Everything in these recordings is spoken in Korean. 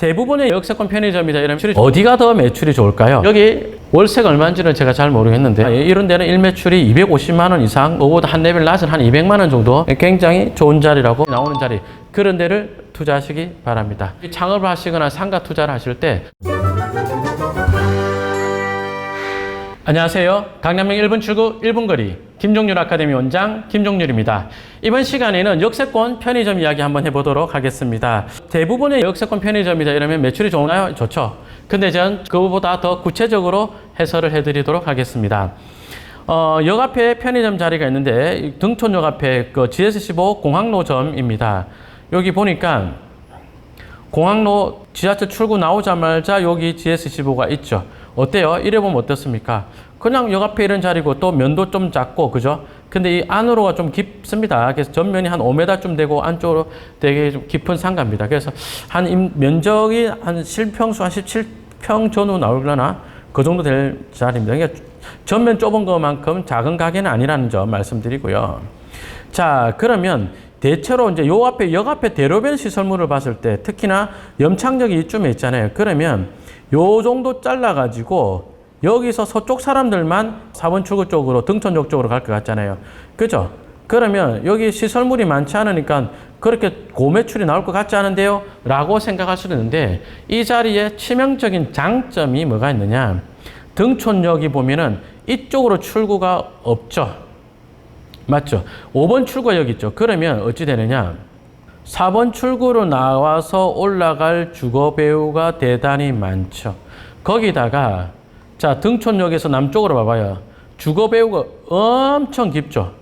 대부분의 역세권 편의점이다 이런 매출이 어디가 더 매출이 좋을까요? 여기 월세가 얼마인지는 제가 잘 모르겠는데 예, 이런 데는 일매출이 250만 원 이상, 그보다 한 레벨 낮은 한 200만 원 정도 굉장히 좋은 자리라고 나오는 자리 그런 데를 투자하시기 바랍니다. 창업을 하시거나 상가 투자를 하실 때 안녕하세요. 강남역 1분 출구 1분 거리 김종률 아카데미 원장 김종률입니다. 이번 시간에는 역세권 편의점 이야기 한번 해보도록 하겠습니다. 대부분의 역세권 편의점이다 이러면 매출이 좋나요? 좋죠. 근데 전 그거보다 더 구체적으로 해설을 해드리도록 하겠습니다. 어, 역 앞에 편의점 자리가 있는데 이 등촌역 앞에 그 GS15 공항로점입니다. 여기 보니까 공항로 지하철 출구 나오자마자 여기 GS15가 있죠. 어때요? 이래 보면 어떻습니까? 그냥 역 앞에 이런 자리고 또 면도 좀 작고 그죠? 근데 이 안으로가 좀 깊습니다. 그래서 전면이 한 5m쯤 되고 안쪽으로 되게 좀 깊은 상가입니다. 그래서 한 임- 면적이 한 실평수 한 17평 전후 나오려나 그 정도 될 자리입니다. 그러니까 전면 좁은 것만큼 작은 가게는 아니라는 점 말씀드리고요. 자, 그러면 대체로 이제 요 앞에 역 앞에 대로변 시설물을 봤을 때 특히나 염창역이 이쯤에 있잖아요. 그러면 요 정도 잘라 가지고 여기서 서쪽 사람들만 4번 출구 쪽으로 등촌역 쪽으로 갈 것 같잖아요. 그죠? 그러면 여기 시설물이 많지 않으니까 그렇게 고매출이 나올 것 같지 않은데요? 라고 생각할 수도 있는데 이 자리에 치명적인 장점이 뭐가 있느냐? 등촌역이 보면은 이쪽으로 출구가 없죠. 맞죠? 5번 출구가 있죠. 그러면 어찌 되느냐? 4번 출구로 나와서 올라갈 주거 배우가 대단히 많죠. 거기다가 자 등촌역에서 남쪽으로 봐봐요. 주거 배우가 엄청 깊죠.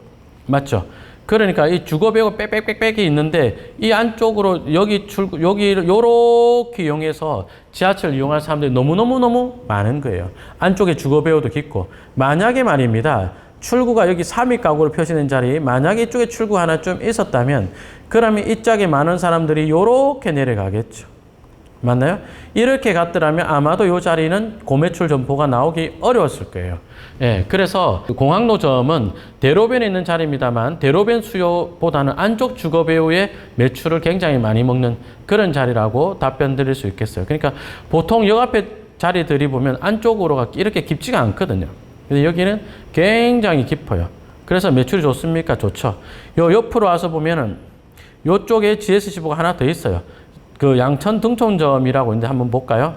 맞죠? 그러니까 이 주거 배우가 빽빽빽빽이 있는데 이 안쪽으로 여기 출구 여기 요렇게 이용해서 지하철 이용할 사람들이 너무너무너무 많은 거예요. 안쪽에 주거 배우도 깊고 만약에 말입니다. 출구가 여기 3위 가구로 표시된 자리 만약에 이쪽에 출구 하나 좀 있었다면 그러면 이 짝에 많은 사람들이 요렇게 내려가겠죠. 맞나요? 이렇게 갔더라면 아마도 이 자리는 고매출 점포가 나오기 어려웠을 거예요. 예, 그래서 공항노점은 대로변에 있는 자리입니다만 대로변 수요보다는 안쪽 주거 배우의 매출을 굉장히 많이 먹는 그런 자리라고 답변 드릴 수 있겠어요. 그러니까 보통 역 앞에 자리들이 보면 안쪽으로가 이렇게 깊지가 않거든요. 근데 여기는 굉장히 깊어요. 그래서 매출이 좋습니까? 좋죠. 요 옆으로 와서 보면은 요쪽에 GS15가 하나 더 있어요. 그 양천 등촌점이라고 있는데 한번 볼까요?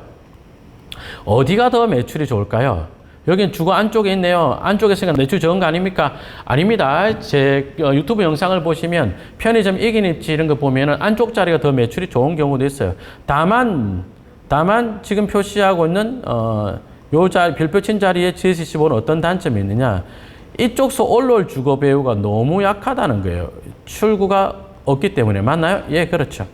어디가 더 매출이 좋을까요? 여기는 주거 안쪽에 있네요. 안쪽에 있으니까 매출 적은 거 아닙니까? 아닙니다. 제 어, 유튜브 영상을 보시면 편의점 이긴 입지 이런 거 보면은 안쪽 자리가 더 매출이 좋은 경우도 있어요. 다만, 다만 지금 표시하고 있는, 어, 요 자, 별표 친 자리에 GS15는 어떤 단점이 있느냐? 이쪽서 올라올 주거 배우가 너무 약하다는 거예요. 출구가 없기 때문에. 맞나요? 예, 그렇죠.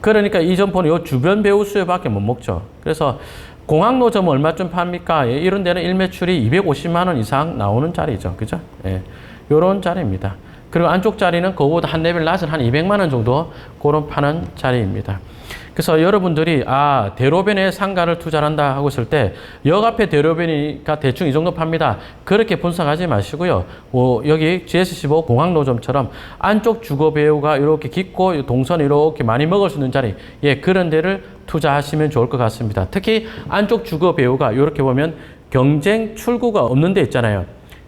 그러니까 이 점포는 요 주변 배우 수요밖에 못 먹죠. 그래서 공항노점 얼마쯤 팝니까? 예, 이런 데는 일매출이 250만 원 이상 나오는 자리죠. 그죠? 예. 요런 자리입니다. 그리고 안쪽 자리는 그거보다 한 레벨 낮은 한 200만 원 정도 그런 파는 자리입니다. 그래서 여러분들이 아 대로변에 상가를 투자한다 하고 있을 때 역 앞에 대로변이니까 대충 이 정도 팝니다. 그렇게 분석하지 마시고요. 어, 여기 GS15 공항노점처럼 안쪽 주거 배우가 이렇게 깊고 동선 이렇게 많이 먹을 수 있는 자리 예 그런 데를 투자하시면 좋을 것 같습니다. 특히 안쪽 주거 배우가 이렇게 보면 경쟁 출구가 없는 데 있잖아요.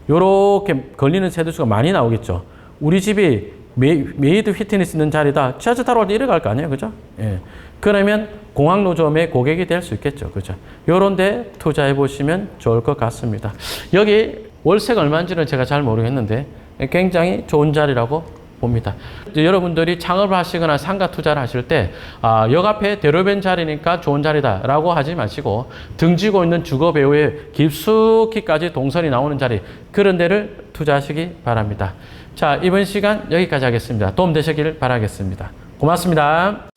요렇게 걸리는 세대수가 많이 나오겠죠. 우리 집이 메, 메이드 피트니스 있는 자리다. 지하철 타러 갈 때 이래 갈 거 아니에요. 그죠? 예. 그러면 공항 노점의 고객이 될 수 있겠죠. 그죠? 요런 데 투자해 보시면 좋을 것 같습니다. 여기 월세가 얼마인지는 제가 잘 모르겠는데 굉장히 좋은 자리라고 봅니다. 여러분들이 창업을 하시거나 상가 투자를 하실 때, 아, 역 앞에 대로변 자리니까 좋은 자리다라고 하지 마시고, 등지고 있는 주거 배우의 깊숙이까지 동선이 나오는 자리, 그런 데를 투자하시기 바랍니다. 자, 이번 시간 여기까지 하겠습니다. 도움 되시길 바라겠습니다. 고맙습니다.